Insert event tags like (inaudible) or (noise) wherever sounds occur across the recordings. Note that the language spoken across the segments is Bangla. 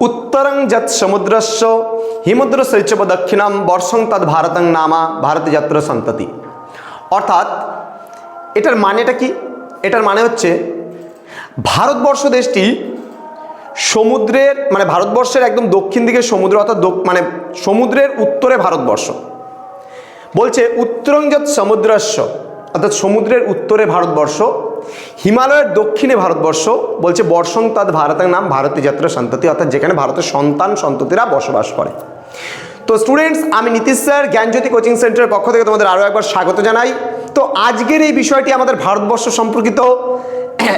উত্তরং যৎ সমুদ্রস্য হিমুদ্র শৈচব দক্ষিণাম বর্ষং তৎ ভারতং নামা, ভারত যাত্রা সন্ততি। অর্থাৎ, এটার মানেটা কি? এটার মানে হচ্ছে, ভারতবর্ষ দেশটি সমুদ্রের মানে ভারতবর্ষের একদম দক্ষিণ দিকে সমুদ্র, অর্থাৎ মানে সমুদ্রের উত্তরে ভারতবর্ষ। বলছে, উত্তরং উত্তরঞ্জত সমুদ্রস্য অর্থাৎ সমুদ্রের উত্তরে ভারতবর্ষ হিমালয়ের দক্ষিণে ভারতবর্ষ বলছে বর্ষং তৎ ভারতের নাম ভারতীয় যাত্রা সন্ততি, অর্থাৎ যেখানে ভারতের সন্তান সন্ততিরা বসবাস করে। তো স্টুডেন্টস আমি নীতিশ স্যার, জ্ঞানজ্যোতি কোচিং সেন্টারের পক্ষ থেকে তোমাদের আরও একবার স্বাগত জানাই। তো আজকের এই বিষয়টি আমাদের ভারতবর্ষ সম্পর্কিত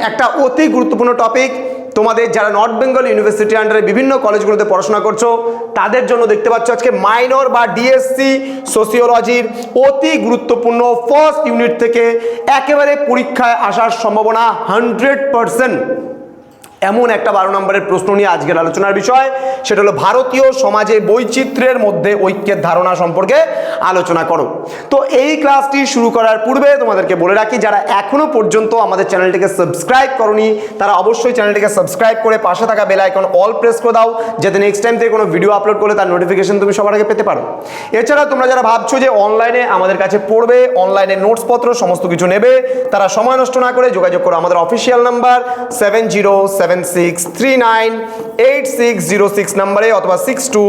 একটা অতি গুরুত্বপূর্ণ টপিক তোমাদের যারা নর্থ বেঙ্গল ইউনিভার্সিটি আন্ডারে বিভিন্ন কলেজগুলোতে পড়াশোনা করছ, তাদের জন্য দেখতে পাচ্ছ আজকে মাইনর বা ডিএসসি সোসিওলজির অতি গুরুত্বপূর্ণ ফার্স্ট ইউনিট থেকে একেবারে পরীক্ষায় আসার সম্ভাবনা হান্ড্রেড পারসেন্ট এমন একটা বারো নম্বরের প্রশ্ন নিয়ে আজকের আলোচনার বিষয়, সেটা হলো ভারতীয় সমাজে বৈচিত্র্যের মধ্যে ঐক্যের ধারণা সম্পর্কে আলোচনা করো। তো এই ক্লাসটি শুরু করার পূর্বে তোমাদেরকে বলে রাখি, যারা এখনও পর্যন্ত আমাদের চ্যানেলটিকে সাবস্ক্রাইব করনি, তারা অবশ্যই চ্যানেলটিকে সাবস্ক্রাইব করে পাশে থাকা বেল আইকন অল প্রেস করে দাও, যাতে নেক্সট টাইম থেকে কোনো ভিডিও আপলোড করলে তার নোটিফিকেশন তুমি সবার আগে পেতে পারো। এছাড়া তোমরা যারা ভাবছ যে অনলাইনে আমাদের কাছে পড়বে অনলাইনে নোটসপত্র সমস্ত কিছু নেবে, তারা সময় নষ্ট না করে যোগাযোগ করো। আমাদের official number seven zero seven six three nine eight six zero six নাম্বারে অথবা six two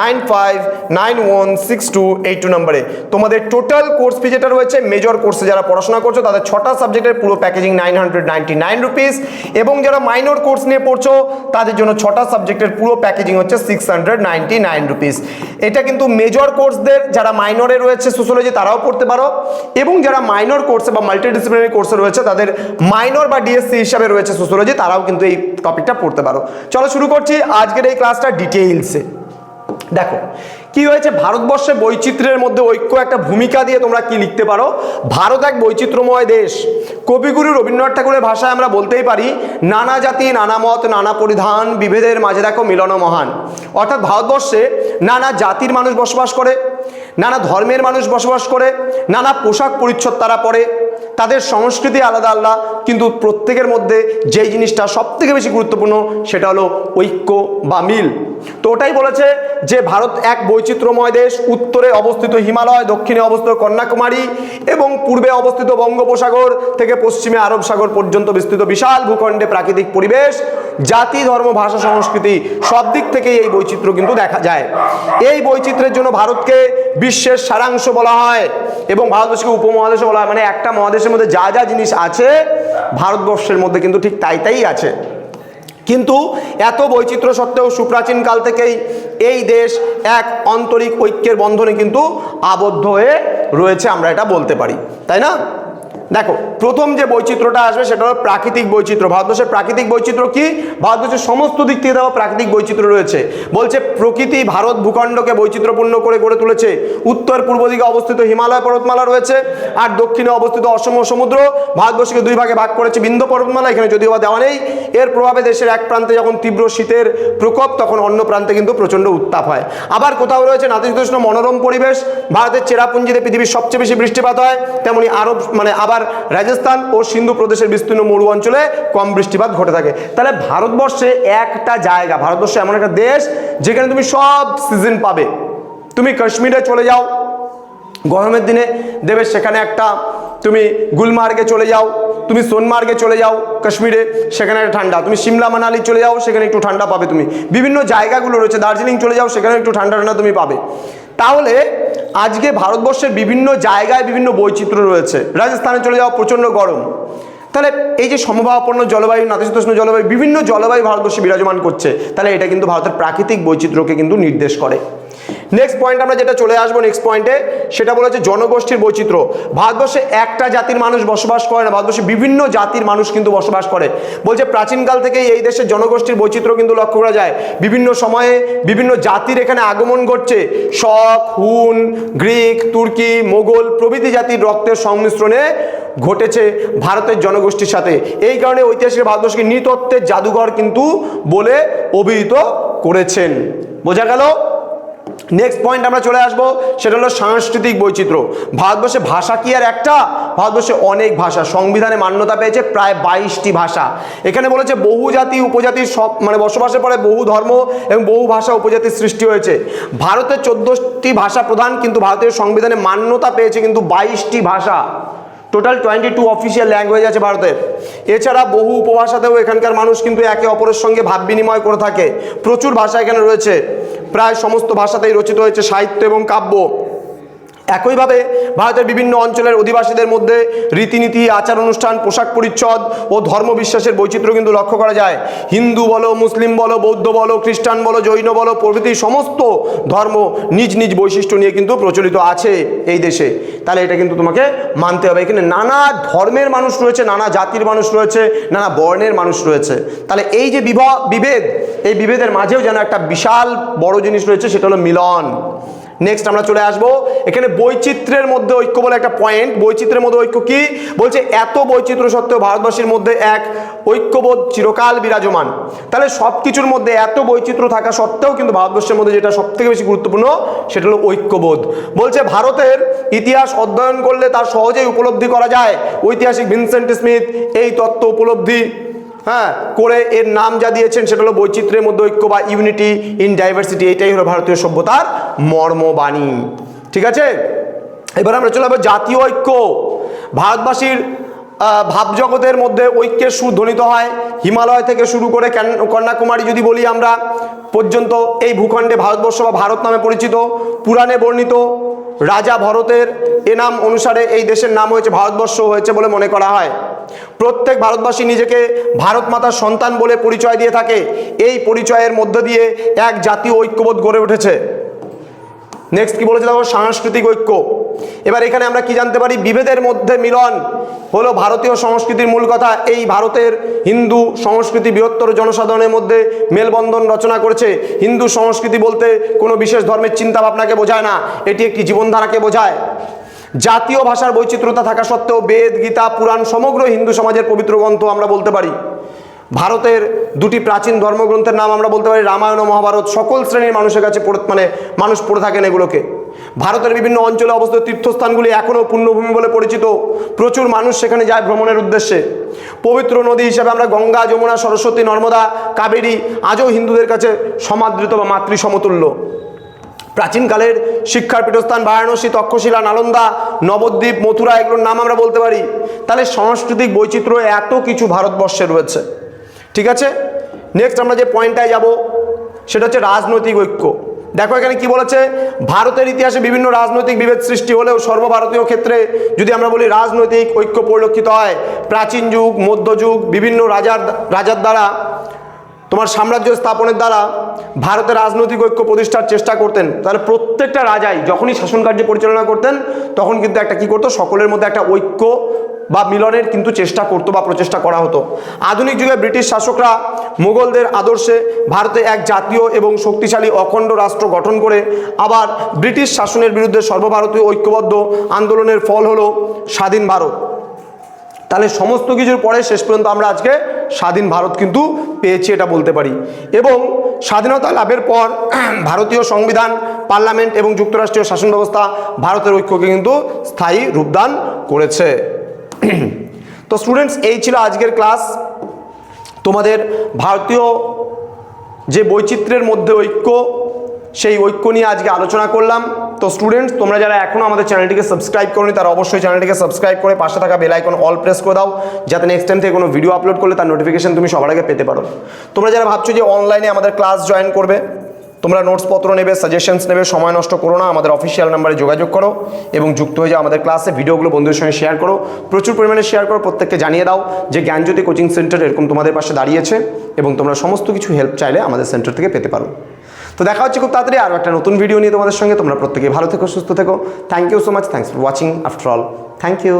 nine five nine one six two eight two নাম্বারে। তোমাদের টোটাল কোর্স ফি যেটা রয়েছে মেজর কোর্সে যারা পড়াশোনা করছ, তাদের ছটা সাবজেক্টের পুরো packaging nine hundred ninety nine rupees এবং যারা মাইনর কোর্স নিয়ে পড়ছো, তাদের জন্য ছটা সাবজেক্টের পুরো প্যাকেজিং হচ্ছে six hundred ninety nine rupees এটা কিন্তু মেজর কোর্সদের যারা মাইনরে রয়েছে সোশ্যোলজি তারাও পড়তে পারো। এবং যারা মাইনর কোর্সে বা মাল্টিডিসিপ্লিনারি কোর্সে রয়েছে, তাদের মাইনর বা ডিএসসি হিসাবে রয়েছে সোশ্যোলজি তারাও কিন্তু এই টপিকটা পড়তে পারো। চলো শুরু করছি আজকের এই ক্লাসটা ডিটেইলসে দেখো, কি হয়েছে? ভারতবর্ষে বৈচিত্র্যের মধ্যে ঐক্য একটা ভূমিকা দিয়ে তোমরা কি লিখতে পারো? ভারত এক বৈচিত্র্যময় দেশ। কবিগুরু রবীন্দ্রনাথ ঠাকুরের ভাষায় আমরা বলতেই পারি, নানা জাতি, নানা মত, নানা পরিধান, বিভেদের মাঝে দেখো মিলন মহান। অর্থাৎ ভারতবর্ষে নানা জাতির মানুষ বসবাস করে, নানা ধর্মের মানুষ বসবাস করে, নানা পোশাক পরিচ্ছদ তারা পরে। তাদের সংস্কৃতি আলাদা আলাদা, কিন্তু প্রত্যেকের মধ্যে যেই জিনিসটা সবথেকে বেশি গুরুত্বপূর্ণ সেটা হলো ঐক্য বা মিল। তো ওটাই বলেছে যে ভারত এক বৈচিত্র্যময় দেশ, উত্তরে অবস্থিত হিমালয়, দক্ষিণে অবস্থিত কন্যাকুমারী এবং পূর্বে অবস্থিত বঙ্গোপসাগর থেকে পশ্চিমে আরব সাগর পর্যন্ত বিস্তৃত বিশাল ভূখণ্ডে প্রাকৃতিক পরিবেশ, জাতি, ধর্ম, ভাষা, সংস্কৃতি সব দিক থেকেই এই বৈচিত্র্য কিন্তু দেখা যায়। এই বৈচিত্র্যের জন্য ভারতকে বিশ্বের সারাংশ বলা হয় এবং ভারতবর্ষকে উপমহাদেশও বলা হয়। মানে একটা মহাদেশের মধ্যে যা যা জিনিস আছে, ভারতবর্ষের মধ্যে কিন্তু ঠিক তাই তাই আছে। কিন্তু এত বৈচিত্র্য সত্ত্বেও সুপ্রাচীন কাল থেকেই এই দেশ এক আন্তরিক ঐক্যের বন্ধনে কিন্তু আবদ্ধ হয়ে রয়েছে, আমরা এটা বলতে পারি। তাই না? দেখো, প্রথম যে বৈচিত্র্যটা আসবে সেটা হলো প্রাকৃতিক বৈচিত্র্য। ভারতবর্ষের প্রাকৃতিক বৈচিত্র্য কি? ভারতবর্ষের সমস্ত দিক থেকে দেখো প্রাকৃতিক বৈচিত্র্য রয়েছে। বলছে প্রকৃতি ভারত ভূখণ্ডকে বৈচিত্র্যপূর্ণ করে গড়ে তুলেছে। উত্তর পূর্ব দিকে অবস্থিত হিমালয় পর্বতমালা রয়েছে। আর দক্ষিণে অবস্থিত অসম সমুদ্র। ভারতবর্ষকে দুই ভাগে ভাগ করেছে বিন্ধ্য পর্বতমালা, এখানে যদিও বা দেওয়া নেই। এর প্রভাবে দেশের এক প্রান্তে যখন তীব্র শীতের প্রকোপ, তখন অন্য প্রান্তে কিন্তু প্রচণ্ড উত্তাপ হয়। আবার কোথাও রয়েছে নাতিশীতোষ্ণ মনোরম পরিবেশ। ভারতের চেরাপুঞ্জিতে পৃথিবীর সবচেয়ে বেশি বৃষ্টিপাত হয়। তেমনি আরব মানে আবার রাজস্থান ও সিন্ধু প্রদেশের বিস্তীর্ণ মরু অঞ্চলে কম বৃষ্টিপাত ঘটে থাকে। তাহলে ভারতবর্ষে একটা জায়গা, ভারতবর্ষ এমন একটা দেশ যেখানে তুমি সব সিজন পাবে। তুমি কাশ্মীরে চলে যাও, গরমের দিনে দেবে সেখানে একটা, তুমি গুলমার্গে চলে যাও, তুমি সোনমার্গে চলে যাও কাশ্মীরে, সেখানে একটা ঠান্ডা। তুমি সিমলা, মানালি চলে যাও, সেখানে একটু ঠান্ডা পাবে তুমি। বিভিন্ন জায়গাগুলো রয়েছে, দার্জিলিং চলে যাও, সেখানে একটু ঠান্ডা ঠান্ডা তুমি পাবে। তাহলে আজকে ভারতবর্ষের বিভিন্ন জায়গায় বিভিন্ন বৈচিত্র্য রয়েছে। রাজস্থানে চলে যাওয়া প্রচণ্ড গরম। তাহলে এই যে সমভাবাপন্ন জলবায়ু, নাতিশীতোষ্ণ জলবায়ু, বিভিন্ন জলবায়ু ভারতবর্ষে বিরাজমান করছে, তাহলে এটা কিন্তু ভারতের প্রাকৃতিক বৈচিত্র্যকে কিন্তু নির্দেশ করে। নেক্সট পয়েন্ট আমরা যেটা চলে আসব নেক্সট পয়েন্টে সেটা বলেছে জনগোষ্ঠীর বৈচিত্র্য। ভারতবর্ষে একটা জাতির মানুষ বসবাস করে না, ভারতবর্ষে বিভিন্ন জাতির মানুষ কিন্তু বসবাস করে। বলছে প্রাচীনকাল থেকেই এই দেশের জনগোষ্ঠীর বৈচিত্র্য কিন্তু লক্ষ্য করা যায়। বিভিন্ন সময়ে বিভিন্ন জাতির এখানে আগমন ঘটছে। শক, হুন, গ্রিক, তুর্কি, মোগল প্রভৃতি জাতির রক্তের সংমিশ্রণে ঘটেছে ভারতের জনগোষ্ঠীর সাথে। এই কারণে ঐতিহাসিক ভারতবর্ষকে নৃতত্ত্বের জাদুঘর কিন্তু বলে অভিহিত করেছেন। বোঝা গেল? নেক্সট পয়েন্ট আমরা চলে আসব, সেটা হলো সাংস্কৃতিক বৈচিত্র্য। ভারতবর্ষে ভাষা কি আর একটা? ভারতবর্ষে অনেক ভাষা, সংবিধানে মান্যতা পেয়েছে প্রায় বাইশটি ভাষা। এখানে বলেছে বহু জাতি উপজাতির সব মানে বসবাসের পরে বহু ধর্ম এবং বহু ভাষা উপজাতির সৃষ্টি হয়েছে। ভারতে চোদ্দোটি ভাষা প্রধান, কিন্তু ভারতীয় সংবিধানে মান্যতা পেয়েছে কিন্তু বাইশটি ভাষা। Total twenty two official language আছে ভারতের। এছাড়া বহু উপভাষাতেও এখানকার মানুষ কিন্তু একে অপরের সঙ্গে ভাব বিনিময় করে থাকে। প্রচুর ভাষা এখানে রয়েছে। প্রায় সমস্ত ভাষাতেই রচিত হয়েছে সাহিত্য এবং কাব্য। একইভাবে ভারতের বিভিন্ন অঞ্চলের অধিবাসীদের মধ্যে রীতিনীতি, আচার অনুষ্ঠান, পোশাক পরিচ্ছদ ও ধর্ম বিশ্বাসের বৈচিত্র্য কিন্তু লক্ষ্য করা যায়। হিন্দু বলো, মুসলিম বলো, বৌদ্ধ বলো, খ্রিস্টান বলো, জৈন বলো, প্রভৃতি সমস্ত ধর্ম নিজ নিজ বৈশিষ্ট্য নিয়ে কিন্তু প্রচলিত আছে এই দেশে। তাহলে এটা কিন্তু তোমাকে মানতে হবে। এখানে নানা ধর্মের মানুষ রয়েছে, নানা জাতির মানুষ রয়েছে, নানা বর্ণের মানুষ রয়েছে। তাহলে এই যে বিভেদ, এই বিভেদের মাঝেও যেন একটা বিশাল বড় জিনিস রয়েছে, সেটা হলো মিলন। নেক্সট আমরা চলে আসব। এখানে বৈচিত্র্যের মধ্যে ঐক্য বলে একটা পয়েন্ট বৈচিত্র্যের মধ্যে ঐক্য কি? বলছে এত বৈচিত্র্য সত্ত্বেও ভারতবাসীর মধ্যে এক ঐক্যবোধ চিরকাল বিরাজমান। তাহলে সব কিছুর মধ্যে এত বৈচিত্র্য থাকা সত্ত্বেও কিন্তু ভারতবর্ষের মধ্যে যেটা সব থেকে বেশি গুরুত্বপূর্ণ, সেটা হলো ঐক্যবোধ। বলছে ভারতের ইতিহাস অধ্যয়ন করলে তার সহজেই উপলব্ধি করা যায়। ঐতিহাসিক ভিনসেন্ট স্মিথ, এই তত্ত্ব উপলব্ধি। হ্যাঁ করে এর নাম যা দিয়েছেন সেটা হলো বৈচিত্র্যের মধ্যে ঐক্য বা ইউনিটি ইন ডাইভার্সিটি, এটাই হলো ভারতীয় সভ্যতার মর্মবাণী। ঠিক আছে? এবার আমরা চলে যাব জাতীয় ঐক্য। ভারতবাসীর ভাবজগতের মধ্যে ঐক্যের সুর ধ্বনিত হয়। হিমালয় থেকে শুরু করে কন্যাকুমারী যদি বলি আমরা, পর্যন্ত এই ভূখণ্ডে ভারতবর্ষ বা ভারত নামে পরিচিত, পুরাণে বর্ণিত রাজা ভরতের এ নাম অনুসারে এই দেশের নাম হয়েছে ভারতবর্ষ হয়েছে বলে মনে করা হয়। প্রত্যেক ভারতবাসী নিজেকে ভারত মাতার সন্তান বলে পরিচয় দিয়ে থাকে। এই পরিচয়ের মধ্য দিয়ে এক জাতীয় ঐক্যবোধ গড়ে উঠেছে। নেক্সট কি বলেছে দেখো? সাংস্কৃতিক ঐক্য। এবার এখানে আমরা কি জানতে পারি? বিভেদের মধ্যে মিলন হলো ভারতীয় সংস্কৃতির মূল কথা। এই ভারতের হিন্দু সংস্কৃতি বৃহত্তর জনসাধারণের মধ্যে মেলবন্ধন রচনা করেছে। হিন্দু সংস্কৃতি বলতে কোনো বিশেষ ধর্মের চিন্তা ভাবনাকে বোঝায় না। এটি একটি জীবনধারাকে বোঝায়। জাতীয় ভাষার বৈচিত্র্যতা থাকা সত্ত্বেও বেদ, গীতা, পুরাণ সমগ্র হিন্দু সমাজের পবিত্র গ্রন্থ আমরা বলতে পারি। ভারতের দুটি প্রাচীন ধর্মগ্রন্থের নাম আমরা বলতে পারি রামায়ণ ও মহাভারত। সকল শ্রেণির মানুষের কাছে মানে মানুষ পড়ে থাকেন এগুলোকে। ভারতের বিভিন্ন অঞ্চলে অবস্থিত তীর্থস্থানগুলি এখনও পুণ্যভূমি বলে পরিচিত। প্রচুর মানুষ সেখানে যায় ভ্রমণের উদ্দেশ্যে। পবিত্র নদী হিসেবে আমরা গঙ্গা, যমুনা, সরস্বতী, নর্মদা, কাবেরী আজও হিন্দুদের কাছে সমাদৃত বা মাতৃ সমতুল্য প্রাচীনকালের শিক্ষার পীঠস্থান বারাণসী, তক্ষশিলা, নালন্দা, নবদ্বীপ, মথুরা এগুলোর নাম আমরা বলতে পারি। তাহলে সাংস্কৃতিক বৈচিত্র্য এত কিছু ভারতবর্ষে রয়েছে। ঠিক আছে? নেক্সট আমরা যে পয়েন্টটায় যাব, সেটা হচ্ছে রাজনৈতিক ঐক্য। দেখো এখানে কি বলেছে? ভারতের ইতিহাসে বিভিন্ন রাজনৈতিক বিভেদ সৃষ্টি হলেও সর্বভারতীয় ক্ষেত্রে যদি আমরা বলি রাজনৈতিক ঐক্য পরিলক্ষিত হয়, প্রাচীন যুগ মধ্যযুগ বিভিন্ন রাজার রাজার দ্বারা, তোমার সাম্রাজ্য স্থাপনের দ্বারা ভারতের রাজনৈতিক ঐক্য প্রতিষ্ঠার চেষ্টা করতেন, তাহলে প্রত্যেকটা রাজাই যখনই শাসন কার্য পরিচালনা করতেন, তখন কিন্তু একটা কি করতো? সকলের মধ্যে একটা ঐক্য বা মিলনের কিন্তু চেষ্টা করতো বা প্রচেষ্টা করা হতো। আধুনিক যুগে ব্রিটিশ শাসকরা মুঘলদের আদর্শে ভারতে এক জাতীয় এবং শক্তিশালী অখণ্ড রাষ্ট্র গঠন করে আবার ব্রিটিশ শাসনের বিরুদ্ধে সর্বভারতীয় ঐক্যবদ্ধ আন্দোলনের ফল হলো স্বাধীন ভারত। তাহলে সমস্ত কিছুর পরে শেষ পর্যন্ত আমরা আজকে স্বাধীন ভারত কিন্তু পেয়েছি এটা বলতে পারি। এবং স্বাধীনতা লাভের পর (clears throat) ভারতীয় সংবিধান, পার্লামেন্ট এবং যুক্তরাষ্ট্রীয় শাসন ব্যবস্থা ভারতের ঐক্যকে কিন্তু স্থায়ী রূপদান করেছে। (clears throat) তো স্টুডেন্টস এই ছিল আজকের ক্লাস তোমাদের ভারতীয় যে বৈচিত্র্যের মধ্যে ঐক্য, সেই ঐক্য নিয়ে আজকে আলোচনা করলাম। তো স্টুডেন্টস তোমরা যারা এখনও আমাদের চ্যানেলটিকে সাবস্ক্রাইব করনি, তারা অবশ্যই চ্যানেলটিকে সাবস্ক্রাইব করে পাশে থাকা বেল আইকন অল প্রেস করে দাও, যাতে নেক্সট টাইম থেকে কোনো ভিডিও আপলোড করলে তার নোটিফিকেশন তুমি সবার আগে পেতে পারো। তোমরা যারা ভাবছ যে অনলাইনে আমাদের ক্লাস জয়েন করবে তোমরা নোটসপত্র নেবে সাজেশনস নেবে, সময় নষ্ট করো না, আমাদের অফিসিয়াল নাম্বারে যোগাযোগ করো এবং যুক্ত হয়ে যাও আমাদের ক্লাসে ভিডিওগুলো বন্ধুদের সঙ্গে শেয়ার করো, প্রচুর পরিমাণে শেয়ার করো, প্রত্যেককে জানিয়ে দাও যে জ্ঞানজ্যোতি কোচিং সেন্টার এরকম তোমাদের পাশে দাঁড়িয়েছে এবং তোমরা সমস্ত কিছু হেল্প চাইলে আমাদের সেন্টার থেকে পেতে পারো। তো দেখা হচ্ছে খুব তাড়াতাড়ি আরও একটা নতুন ভিডিও নিয়ে তোমাদের সঙ্গে। তোমরা প্রত্যেকে ভালো থেকো, সুস্থ থেকো। Thank you so much thanks for watching after all thank you